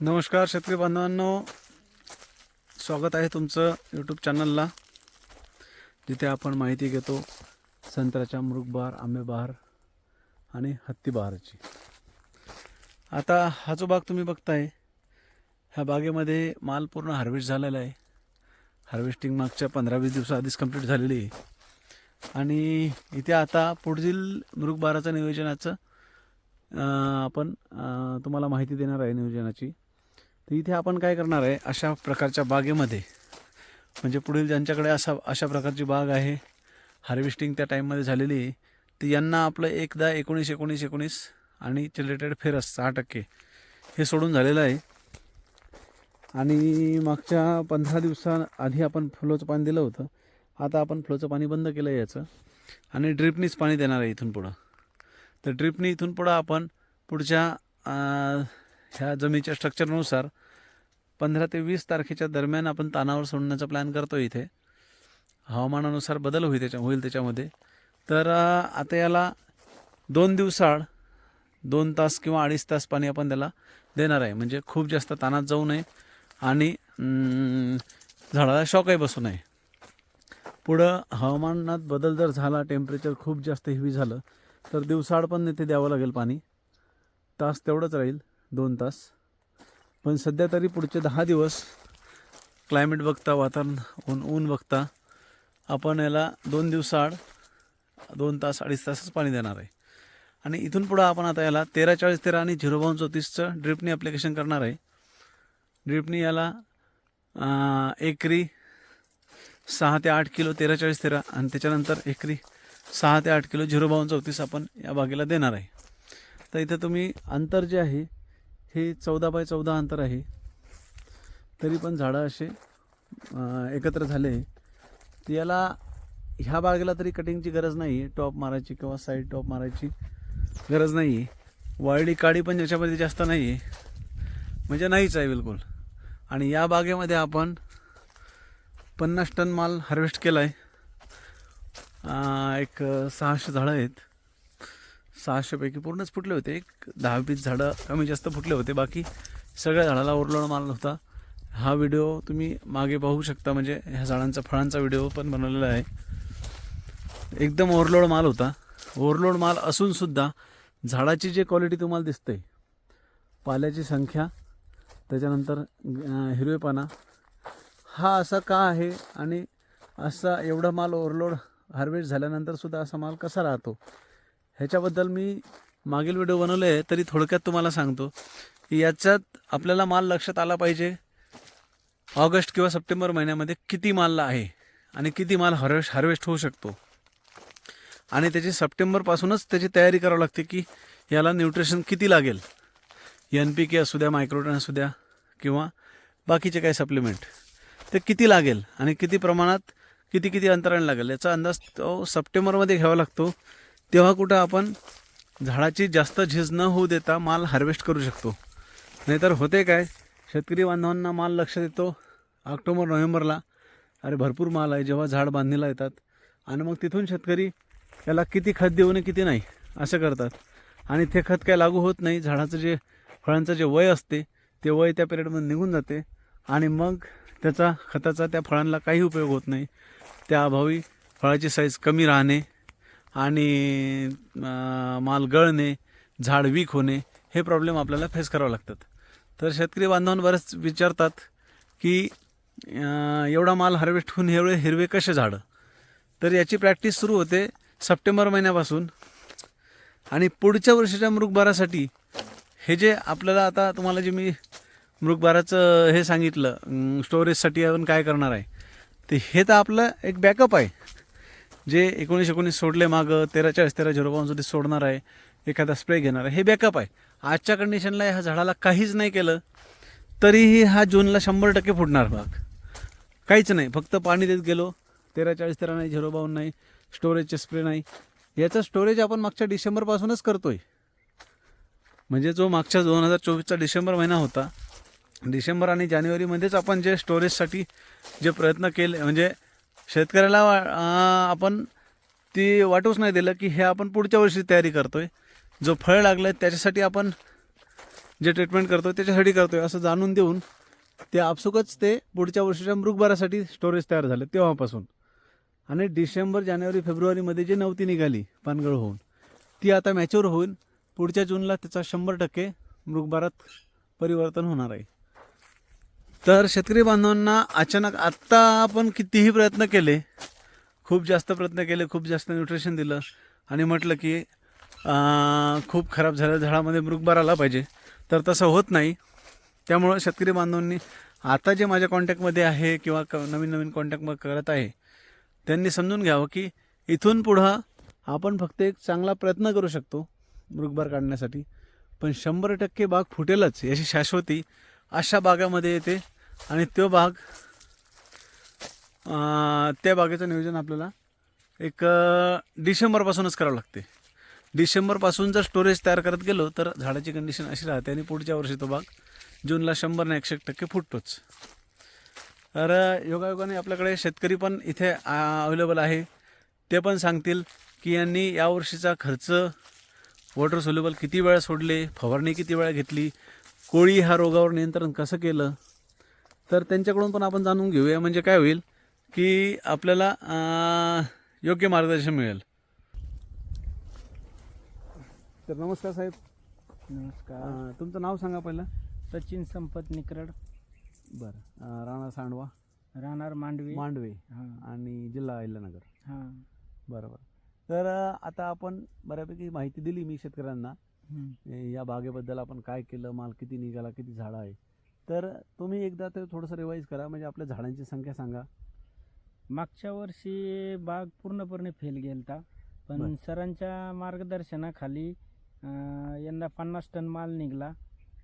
नमस्कार शेतकरी बांधवांनो. स्वागत आहे तुमचं यूट्यूब चॅनलला जिथे आपण माहिती घेतो संत्र्याच्या मृगबहार आंबेबहार आणि हत्तीबहारची आता हा जो बाग तुम्ही बघताय. ह्या बागेमध्ये माल पूर्ण हार्वेस्ट झालेला आहे. हार्वेस्टिंग मागच्या पंधरा वीस दिवसाआधीच कंप्लीट झालेली आहे. आणि इथे आता पुढील मृगबहाराचं नियोजनाचं आपण तुम्हाला माहिती देणार आहे नियोजनाची. तर इथे आपण काय करणार आहे अशा प्रकारच्या बागेमध्ये म्हणजे पुढील ज्यांच्याकडे असा अशा प्रकारची बाग आहे हार्वेस्टिंग त्या टाईममध्ये झालेली आहे तर यांना आपलं एकदा एकोणीस एकोणीस एकोणीस आणि चिलेटेड फेरस सहा टक्के. हे सोडून झालेलं आहे. आणि मागच्या पंधरा दिवसाआधी आपण फ्लोचं पाणी दिलं होतं. आता आपण फ्लोचं पाणी बंद केलं आहे याचं. आणि ड्रिपनीच पाणी देणार आहे इथून पुढं. तर ड्रिपनी इथून पुढं आपण पुढच्या ह्या जमिनीच्या स्ट्रक्चरनुसार पंधरा ते वीस तारखेच्या दरम्यान आपण तानावर सोडण्याचा प्लॅन करतो इथे. हवामानानुसार बदल होईल त्याच्या होईल त्याच्यामध्ये. तर आता याला दोन दिवसाआड दोन तास किंवा अडीच तास पाणी आपण त्याला देणार आहे. म्हणजे खूप जास्त तानात जाऊ नये आणि झाडाला शॉकही बसू नये. पुढं हवामानात बदल जर झाला टेम्परेचर खूप जास्त हेवी झालं तर दिवसाआड पण इथे द्यावं लागेल पाणी. तास तेवढंच राहील. दोन तास. पण सध्या तरी पुढचे दहा दिवस क्लायमेट बघता वातावरण ऊन ऊन बघता आपण याला दोन दिवसाआड दोन तास अडीच तासच पाणी देणार आहे. आणि इथून पुढं आपण आता याला तेरा चाळीस तेरा आणि झिरो बावन चौतीसचं ड्रिपनी ॲप्लिकेशन करणार आहे. ड्रिपनी याला एकरी सहा ते आठ किलो तेरा चाळीस तेरा आणि त्याच्यानंतर एकरी सहा ते आठ किलो झिरो बावन चौतीस आपण या बागेला देणार आहे. तर इथं तुम्ही अंतर जे आहे हे चौदा बाय चौदा अंतर आहे. तरी पण झाडं असे एकत्र झाले. तर याला ह्या बागेला तरी कटिंगची गरज नाही आहे टॉप मारायची किंवा साईड टॉप मारायची गरज नाही आहे वाळली काडी पण याच्यामध्ये जास्त नाही आहे म्हणजे नाहीच आहे बिलकुल. आणि या बागेमध्ये आपण पन्नास टन माल हार्वेस्ट केला आहे एक सहाशे झाडं आहेत. सहाशेपैकी पूर्णच फुटले होते. एक दहा वीस झाडं कमी जास्त फुटले होते. बाकी सगळ्या झाडाला ओरलोड माल होता हा व्हिडिओ तुम्ही मागे पाहू शकता. म्हणजे ह्या झाडांचा फळांचा व्हिडिओ पण बनवलेला आहे. एकदम ओव्हरलोड माल होता. ओव्हरलोड माल असूनसुद्धा झाडाची जी क्वालिटी तुम्हाला दिसते पाल्याची संख्या त्याच्यानंतर हिरवेपाना हा असा का आहे आणि असा एवढा माल ओव्हरलोड हार्वेस्ट झाल्यानंतरसुद्धा असा माल कसा राहतो? ह्याच्याबद्दल मी मागील व्हिडिओ बनवले आहे तरी थोडक्यात तुम्हाला सांगतो. की याच्यात आपल्याला माल लक्षात आला पाहिजे ऑगस्ट किंवा सप्टेंबर महिन्यामध्ये किती माल आहे आणि किती माल हार्वेस्ट हार्वेस्ट होऊ शकतो. आणि त्याची सप्टेंबरपासूनच त्याची तयारी करावी लागते की याला न्यूट्रिशन किती लागेल. एन पी के असू द्या मायक्रोटन असू द्या किंवा बाकीचे काही सप्लिमेंट ते किती लागेल आणि किती प्रमाणात किती किती अंतराने लागेल याचा अंदाज तो सप्टेंबरमध्ये घ्यावा लागतो. तेव्हा कुठं आपण झाडाची जास्त झीज न होऊ देता माल हार्वेस्ट करू शकतो. नाहीतर होते काय? शेतकरी बांधवांना माल लक्ष देतो. ऑक्टोबर नोव्हेंबरला अरे भरपूर माल आहे. जेव्हा झाड बांधणीला येतात आणि मग तिथून शेतकरी त्याला किती खत देऊ नये किती नाही असं करतात. आणि ते खत काय लागू होत नाही. झाडाचं जे फळांचं जे वय असते ते वय त्या पिरियडमध्ये निघून जाते आणि मग त्याचा खताचा त्या फळांना काही उपयोग होत नाही. त्या अभावी फळाची साईज कमी राहणे आणि माल गळणे झाड वीक होणे हे प्रॉब्लेम आपल्याला फेस करावे लागतात. तर शेतकरी बांधवांना बरेच विचारतात की एवढा माल हार्वेस्ट होऊन एवढे हिरवे कसे झाडं? तर याची प्रॅक्टिस सुरू होते सप्टेंबर महिन्यापासून. आणि पुढच्या वर्षीच्या मृगबारासाठी हे जे आपल्याला आता तुम्हाला जे मी मृगबाराचं हे सांगितलं स्टोरेजसाठी आपण काय करणार आहे? ते हे तर आपलं एक बॅकअप आहे. जे एकोणीस एकोणीस सोडले मागं तेरा चाळीस तेरा झिरो पाऊन सोडणार आहे एखादा स्प्रे घेणार आहे हे बॅकअप आहे. आजच्या कंडिशनला ह्या झाडाला काहीच नाही केलं तरीही हा जूनला शंभर टक्के फुटणार भाग. काहीच नाही फक्त पाणी देत गेलो तेरा चाळीस तेरा नाही झिरो बावन्न नाही स्टोरेजचे स्प्रे नाही. याचं स्टोरेज आपण मागच्या डिसेंबरपासूनच आहे म्हणजे जो मागच्या दोन हजार चोवीसचा डिसेंबर महिना होता डिसेंबर आणि जानेवारीमध्येच आपण जे स्टोरेजसाठी जे प्रयत्न केले म्हणजे शेतकऱ्याला वा- आपण ती वाटूच नाही दिलं की हे आपण पुढच्या वर्षी तयारी करतो आहे जो फळ लागलं आहे त्याच्यासाठी आपण जे ट्रीटमेंट करतो त्याच्यासाठी करतो आहे असं जाणून देऊन ते आपसुकच ते पुढच्या वर्षीच्या मृगबारासाठी स्टोरेज तयार झालं तेव्हापासून. आणि डिसेंबर जानेवारी फेब्रुवारीमध्ये जी नवती निघाली पानगळ होऊन ती आता मॅच्युअर होऊन पुढच्या जूनला त्याचा शंभर टक्के मृगबारात परिवर्तन होणार आहे. तर शेतकरी बांधवांना अचानक आत्ता आपण कितीही प्रयत्न केले खूप जास्त प्रयत्न केले खूप जास्त न्यूट्रिशन दिलं आणि म्हटलं की खूप खराब झालं झाडामध्ये मृगबार आला पाहिजे. तर तसं होत नाही. त्यामुळं शेतकरी बांधवांनी आता जे माझ्या कॉन्टॅक्टमध्ये आहे किंवा क नवीन नवीन कॉन्टॅक्ट करत आहे त्यांनी समजून घ्यावं की इथून पुढं आपण फक्त एक चांगला प्रयत्न करू शकतो मृगबार काढण्यासाठी. पण शंभर टक्के बाग फुटेलच याची शाश्वती अशा बागामध्ये येते आणि तो बाग त्या बागेचं नियोजन आपल्याला एक डिसेंबरपासूनच करावं लागते. डिसेंबरपासून जर स्टोरेज तयार करत गेलो तर झाडाची कंडिशन अशी राहते आणि पुढच्या वर्षी तो बाग जूनला शंभर ना एकशे टक्के फुटतोच. तर योगायोगाने आपल्याकडे शेतकरी पण इथे अवेलेबल आहे. ते पण सांगतील की यांनी यावर्षीचा खर्च वॉटर सोल्युबल किती वेळा सोडले फवारणी किती वेळा घेतली कोळी ह्या रोगावर नियंत्रण कसं केलं तर त्यांच्याकडून पण आपण जाणून घेऊया. म्हणजे काय होईल की आपल्याला योग्य मार्गदर्शन मिळेल. तर नमस्कार साहेब. नमस्कार. तुमचं नाव सांगा पहिलं. सचिन संपत निकरड. बरं. राणा सांडवा. राहणार मांडवी. मांडवे. हा. आणि जिल्हा अहिल्यानगर. हा. बरोबर. तर आता आपण बऱ्यापैकी माहिती दिली मी शेतकऱ्यांना. या बागेबद्दल आपण काय केलं माल किती निघाला किती झाडं आहे. तर तुम्ही एकदा ते थोडंसं रिवाईज करा म्हणजे आपल्या झाडांची संख्या सांगा. मागच्या वर्षी बाग पूर्णपणे फेल गेलता. बर. पण सरांच्या मार्गदर्शनाखाली अं, यंदा पन्नास टन माल निघला.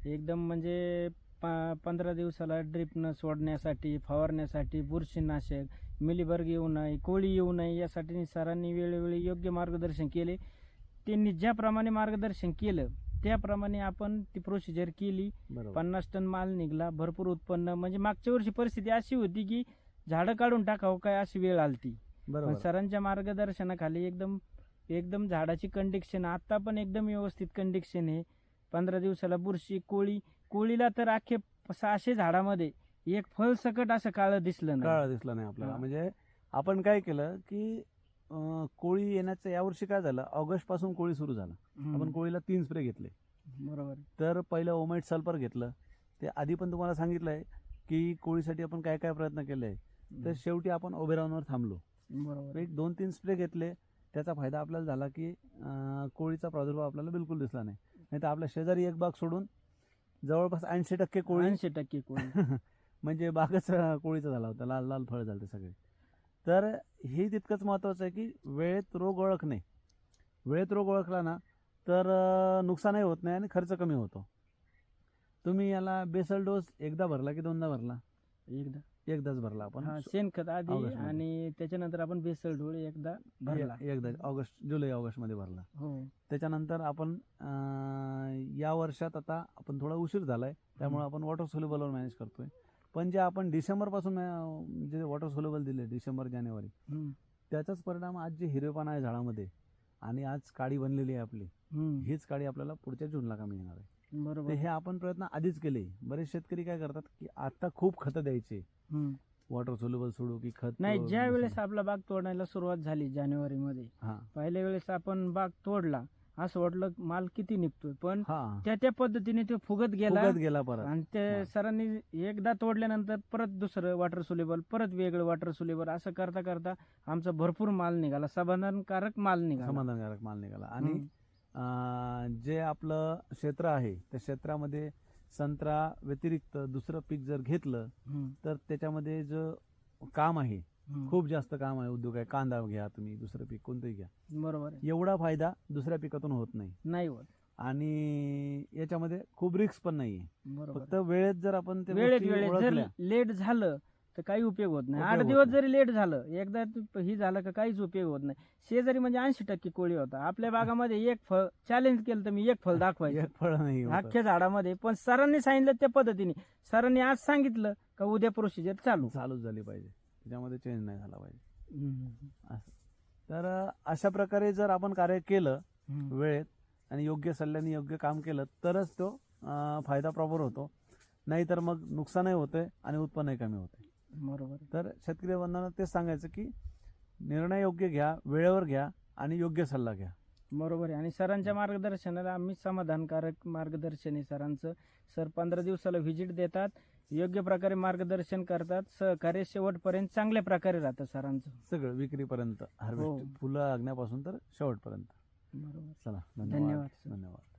एकदम म्हणजे प- पंधरा दिवसाला ड्रिपनं सोडण्यासाठी फवारण्यासाठी बुरशीनाशक मिलीबर्ग येऊ नये कोळी येऊ नये यासाठी सरांनी वेळोवेळी योग्य मार्गदर्शन केले. त्यांनी ज्याप्रमाणे मार्गदर्शन केलं त्याप्रमाणे आपण ती प्रोसिजर केली. बरोबर. पन्नास टन माल निघला भरपूर उत्पन्न. म्हणजे मागच्या वर्षी परिस्थिती अशी होती की झाडं काढून टाकावं काय अशी वेळ आलती. पण बरोबर सरांच्या मार्गदर्शनाखाली एकदम एकदम झाडाची कंडिक्शन आता पण एकदम व्यवस्थित कंडिक्शन आहे. पंधरा दिवसाला बुरशी कोळी कोळीला तर अख्खे सहाशे झाडामध्ये एक फळ सकट असं काळं दिसलं नाही. काळा दिसला नाही आपल्याला. हा. म्हणजे आपण काय केलं की कोळी येण्याचं यावर्षी काय झालं? ऑगस्टपासून कोळी सुरू झाला. आपण कोळीला तीन स्प्रे घेतले. बरोबर. तर पहिलं ओमाइट सल्फर घेतलं. ते आधी पण तुम्हाला सांगितलंय की कोळीसाठी आपण काय काय प्रयत्न केले. तर शेवटी आपण ओबेरॉनवर थांबलो. बरोबर. एक दोन तीन स्प्रे घेतले. त्याचा फायदा आपल्याला झाला की कोळीचा प्रादुर्भाव आपल्याला बिलकुल दिसला नाही. नाही तर आपल्या शेजारी एक बाग सोडून जवळपास ऐंशी टक्के कोळी ऐंशी टक्के कोळी. म्हणजे बागच कोळीचा झाला होता. लाल लाल फळ झाले सगळे. तर हे तितकंच महत्त्वाचं आहे की वेळेत रोग ओळखणे वेळेत रोग ओळखला ना तर नुकसानही होत नाही आणि खर्च कमी होतो. तुम्ही याला बेसल डोस एकदा भरला की दोनदा भरला? एकदा. एकदाच भरला आपण. हा शेणखत आधी ऑगस्टमध्ये. आणि त्याच्यानंतर आपण बेसल ढोळ एकदा भरला. एकदा ऑगस्ट जुलै ऑगस्टमध्ये भरला. हो. त्याच्यानंतर आपण अं, या वर्षात आता आपण थोडा उशीर झालाय त्यामुळे आपण वॉटर सोल्युबलवर मॅनेज करतोय. पण जे आपण डिसेंबरपासून अं, जे वॉटर सोल्युबल दिले डिसेंबर जानेवारी हम्म. त्याचाच परिणाम आज जे हिरवेपणा आहे झाडामध्ये आणि आज काडी बनलेली आहे आपली हम्म. हीच काडी आपल्याला पुढच्या जूनला कमी येणार आहे तर बरोबर हे आपण प्रयत्न आधीच केले बरेच शेतकरी काय करतात की आता खूप खतं द्यायचे हम्म. वॉटर सोल्युबल सोडू की खत नाही ज्या. वेळेस आपला बाग तोडायला सुरुवात झाली जानेवारी मध्ये हा पहिल्या वेळेस आपण बाग तोडला असं वाटलं माल किती निघतोय पण हा त्या त्या पद्धतीने तो फुगत गेला फुगत गेला परत आणि ते हा. सरांनी एकदा तोडल्यानंतर परत दुसरं वॉटर सुलेबल परत वेगळं वॉटर सुलेबल असं करता करता आमचा भरपूर माल निघाला समाधानकारक माल निघाला समाधानकारक माल निघाला आणि हम्म. अं, जे आपलं क्षेत्र आहे त्या क्षेत्रामध्ये संत्रा व्यतिरिक्त दुसरं पीक जर घेतलं हम्म. तर त्याच्यामध्ये जो काम आहे. खूप जास्त काम आहे उद्योग आहे. कांदा घ्या तुम्ही दुसरं पीक कोणतंही घ्या. बरोबर आहे. एवढा फायदा दुसऱ्या पिकातून होत नाही. नाही होत. आणि याच्यामध्ये खूप रिक्स पण नाहीये. बरोबर. फक्त वेळेत जर आपण त्या वेळेत गोष्टी वेळेत. जर ओळखल्या. लेट झालं तर काही उपयोग होत नाही. उपयोग आठ होत दिवस नाही. जरी लेट झालं एकदा तू- ही झालं का काहीच उपयोग होत नाही. शेजारी म्हणजे ऐंशी टक्के कोळी होता. आपल्या बागामध्ये एक फळ चॅलेंज केलं तर मी एक फळ दाखवायचं. एक फळ नाही होतं. अख्ख्या झाडामध्ये. पण सरांनी सांगितलं त्या पद्धतीने. सरांनी आज सांगितलं का उद्या प्रोसिजर चालू. चालूच झाली पाहिजे. त्याच्यामध्ये चेंज नाही झाला पाहिजे. हम्म. तर अशा प्रकारे जर आपण कार्य केलं. वेळेत आणि योग्य सल्ल्याने योग्य काम केलं तरच तो फायदा प्रॉपर होतो. नाहीतर मग नुकसानही होते आणि उत्पन्नही कमी होते बरोबर तर शेतकरी बंधूंना तेच सांगायचं की निर्णय योग्य घ्या वेळेवर घ्या आणि योग्य सल्ला घ्या. बरोबर आहे. आणि सरांच्या मार्गदर्शनाला आम्ही समाधानकारक मार्गदर्शन आहे सरांचं. सर पंधरा दिवसाला व्हिजिट देतात योग्य प्रकारे मार्गदर्शन करतात सहकार्य शेवटपर्यंत चांगल्या प्रकारे राहतं सरांचं. सगळं विक्रीपर्यंत हार्वेस्ट हो. फुलं लागण्यापासून तर शेवटपर्यंत. बरोबर. चला धन्यवाद. धन्यवाद.